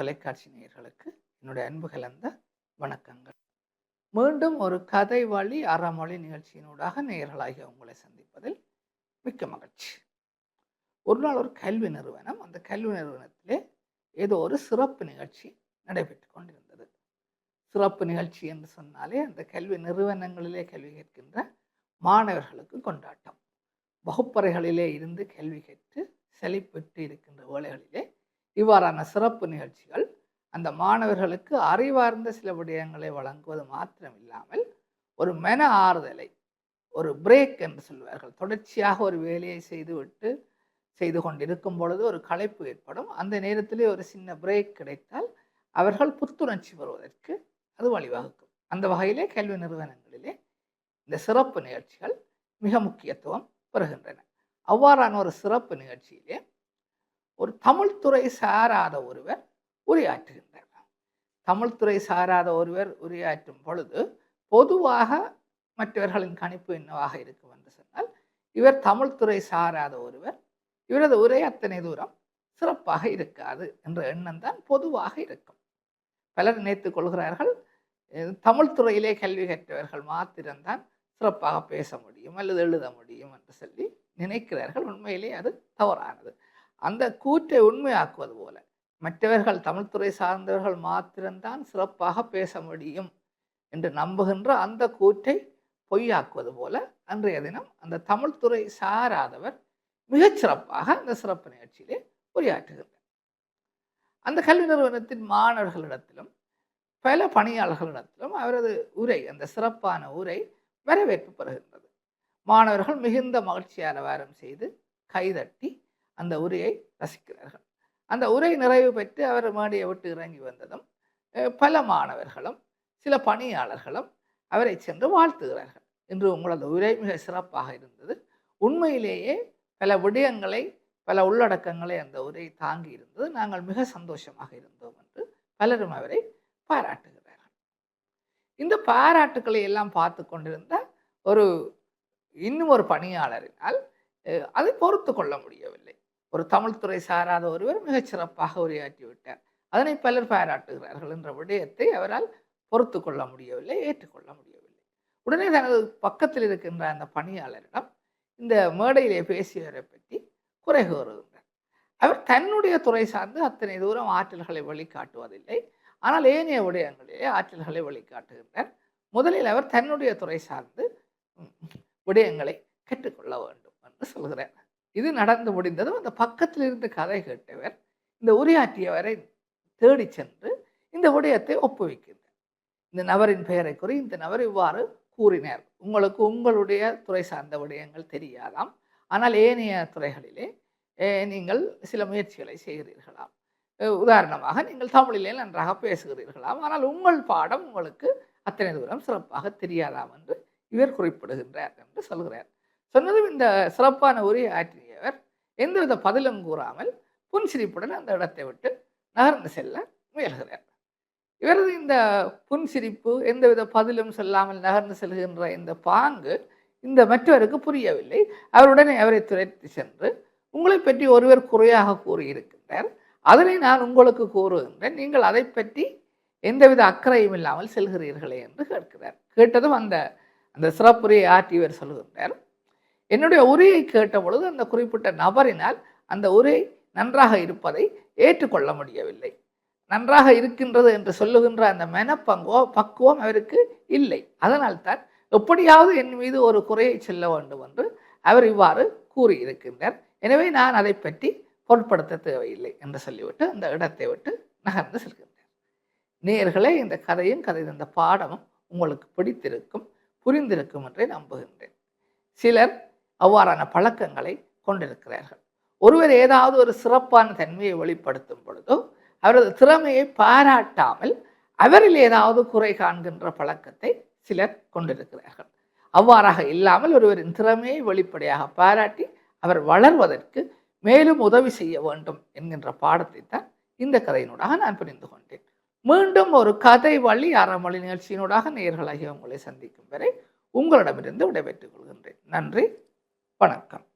தொலைக்காட்சி நேயர்களுக்கு என்னுடைய அன்பு கலந்த வணக்கங்கள். மீண்டும் ஒரு கதை வழி அறமொழி நிகழ்ச்சியினூடாக நேயர்களாகிய உங்களை சந்திப்பதில் மிக்க மகிழ்ச்சி. ஒரு நாள் ஒரு கல்வி நிறுவனம் அந்த கல்வி நிறுவனத்திலே ஏதோ ஒரு சிறப்பு நிகழ்ச்சி நடைபெற்று கொண்டிருந்தது. சிறப்பு நிகழ்ச்சி என்று சொன்னாலே அந்த கல்வி நிறுவனங்களிலே கல்வி கேட்கின்ற மாணவர்களுக்கு கொண்டாட்டம். வகுப்பறைகளிலே இருந்து கல்வி கேட்டு செழிப்பெற்று இருக்கின்ற வேலைகளிலே இவ்வாறான சிறப்பு நிகழ்ச்சிகள் அந்த மாணவர்களுக்கு அறிவார்ந்த சில விடயங்களை வழங்குவது மாத்திரம் இல்லாமல் ஒரு மன ஆறுதலை ஒரு பிரேக் என்று சொல்வார்கள். தொடர்ச்சியாக ஒரு வேலையை செய்துவிட்டு செய்து கொண்டிருக்கும் பொழுது ஒரு களைப்பு ஏற்படும். அந்த நேரத்திலே ஒரு சின்ன பிரேக் கிடைத்தால் அவர்கள் புத்துணர்ச்சி பெறுவதற்கு அது வழிவகுக்கும். அந்த வகையிலே கல்வி நிறுவனங்களிலே இந்த சிறப்பு நிகழ்ச்சிகள் மிக முக்கியத்துவம் பெறுகின்றன. அவ்வாறான ஒரு சிறப்பு நிகழ்ச்சியிலே ஒரு தமிழ்துறை சாராத ஒருவர் உரையாற்றுகின்றார். தமிழ்துறை சாராத ஒருவர் உரையாற்றும் பொழுது பொதுவாக மற்றவர்களின் கணிப்பு என்னவாக இருக்கும் என்று சொன்னால் இவர் தமிழ்துறை சாராத ஒருவர் இவரது உரை அத்தனை தூரம் சிறப்பாக இருக்காது என்ற எண்ணம் தான் பொதுவாக இருக்கும். பலர் நினைத்துக் கொள்கிறார்கள் தமிழ்துறையிலே கல்வி கற்றவர்கள் மாத்திரம்தான் சிறப்பாக பேச முடியும் அல்லது எழுத முடியும் என்று சொல்லி நினைக்கிறார்கள். உண்மையிலே அது தவறானது. அந்த கூற்றை உண்மையாக்குவது போல. மற்றவர்கள் தமிழ்துறை சார்ந்தவர்கள் மாத்திரம்தான் சிறப்பாக பேச முடியும் என்று நம்புகின்ற அந்த கூற்றை பொய்யாக்குவது போல அன்றைய தினம் அந்த தமிழ்துறை சாராதவர் மிகச்சிறப்பாக அந்த சிறப்பு நிகழ்ச்சியிலே உரையாற்றுகின்றார். அந்த கல்வி நிறுவனத்தின் மாணவர்களிடத்திலும் பல பணியாளர்களிடத்திலும் அவரது உரை அந்த சிறப்பான உரை வரவேற்பு பெறுகின்றது. மாணவர்கள் மிகுந்த மகிழ்ச்சியான வாரம் செய்து கைதட்டி அந்த உரையை ரசிக்கிறார்கள். அந்த உரை நிறைவு பெற்று அவர் மாடியை விட்டு இறங்கி வந்ததும் பல மாணவர்களும் சில பணியாளர்களும் அவரை சென்று வாழ்த்துகிறார்கள். இன்று உங்களது உரை மிக சிறப்பாக இருந்தது. உண்மையிலேயே பல விடயங்களை பல உள்ளடக்கங்களை அந்த உரை தாங்கி இருந்தது. நாங்கள் மிக சந்தோஷமாக இருந்தோம் என்று பலரும் அவரை பாராட்டுகிறார்கள். இந்த பாராட்டுக்களை எல்லாம் பார்த்து கொண்டிருந்த ஒரு இன்னும் ஒரு பணியாளரினால் அதை பொறுத்து கொள்ள முடியவில்லை. ஒரு தமிழ்துறை சாராத ஒருவர் மிகச்சிறப்பாக சிறப்பாக உரையாற்றி விட்டார். அதனை பலர் பாராட்டுகிறார்கள் என்ற விடயத்தை அவரால் பொறுத்து கொள்ள முடியவில்லை ஏற்றுக்கொள்ள முடியவில்லை. உடனே தனது பக்கத்தில் இருக்கின்ற அந்த பணியாளரிடம் இந்த மேடையிலே பேசியவரை பற்றி குறை கூறுகின்றார். அவர் தன்னுடைய துறை சார்ந்து அத்தனை தூரம் ஆற்றல்களை வழிகாட்டுவதில்லை ஆனால் ஏனைய விடயங்களிலே ஆற்றல்களை வழிகாட்டுகின்றார் முதலில் அவர் தன்னுடைய துறை சார்ந்து விடயங்களை கற்றுக்கொள்ள வேண்டும் என்று சொல்கிறார். இது நடந்து முடிந்ததும் அந்த பக்கத்தில் இருந்து கதை கேட்டவர் இந்த உரையாற்றியவரை தேடி சென்று இந்த விடயத்தை ஒப்புவிக்கின்றார். இந்த நபரின் பெயரை கூறி இந்த நபர் இவ்வாறு கூறினார். உங்களுக்கு உங்களுடைய துறை சார்ந்த விடயங்கள் தெரியாதாம். ஆனால் ஏனைய துறைகளிலே நீங்கள் சில முயற்சிகளை செய்கிறீர்களாம். உதாரணமாக நீங்கள் தமிழிலே நன்றாக பேசுகிறீர்களாம். ஆனால் உங்கள் பாடம் உங்களுக்கு அத்தனை தூரம் சிறப்பாக தெரியாதாம் என்று இவர் குறிப்பிடுகின்றார் என்று சொல்கிறார். சொன்னதும் இந்த சிறப்பான உரை எந்தவித பதிலும் கூறாமல் புன்சிரிப்புடன் அந்த இடத்தை விட்டு நகர்ந்து செல்ல முயல்கிறார். இவரது இந்த புன்சிரிப்பு எந்தவித பதிலும் சொல்லாமல் நகர்ந்து செல்கின்ற இந்த பாங்கு இந்த மற்றவருக்கு புரியவில்லை. அவருடனே அவரை துரைத்து சென்று உங்களை பற்றி ஒருவர் குறையாக கூறியிருக்கின்றார். அதனை நான் உங்களுக்கு கூறுகின்றேன். நீங்கள் அதை பற்றி எந்தவித அக்கறையும் இல்லாமல் செல்கிறீர்களே என்று கேட்கிறார். கேட்டதும் அந்த அந்த சிறப்புரையை ஆற்றியவர் சொல்கின்றார். என்னுடைய உரையை கேட்ட பொழுது அந்த குறிப்பிட்ட நபரினால் அந்த உரை நன்றாக இருப்பதை ஏற்றுக்கொள்ள முடியவில்லை. நன்றாக இருக்கின்றது என்று சொல்லுகின்ற அந்த மெனப்பங்கோ பக்குவம் அவருக்கு இல்லை. அதனால்தான் எப்படியாவது என் மீது ஒரு குறையை சொல்ல வேண்டும் என்று அவர் இவ்வாறு கூறியிருக்கின்றார். எனவே நான் அதை பற்றி பொருட்படுத்த தேவையில்லை என்று சொல்லிவிட்டு அந்த இடத்தை விட்டு நகர்ந்து செல்கின்றார். நேர்களே இந்த கதையும் கதை தந்த பாடமும் உங்களுக்கு பிடித்திருக்கும் புரிந்திருக்கும் என்றே நம்புகின்றேன். சிலர் அவ்வாறான பழக்கங்களை கொண்டிருக்கிறார்கள். ஒருவர் ஏதாவது ஒரு சிறப்பான தன்மையை வெளிப்படுத்தும் பொழுதோ அவரது திறமையை பாராட்டாமல் அவரில் ஏதாவது குறை காண்கின்ற பழக்கத்தை சிலர் கொண்டிருக்கிறார்கள். அவ்வாறாக இல்லாமல் ஒருவரின் திறமையை வெளிப்படையாக பாராட்டி அவர் வளர்வதற்கு மேலும் உதவி செய்ய வேண்டும் என்கின்ற பாடத்தை தான் இந்த கதையினூடாக நான் புரிந்து கொண்டேன். மீண்டும் ஒரு கதை வழி அறமொழி நிகழ்ச்சியினூடாக நேர்களாகிய உங்களை சந்திக்கும் வரை உங்களிடமிருந்து விடைபெற்றுக் கொள்கின்றேன். நன்றி. வணக்கம்.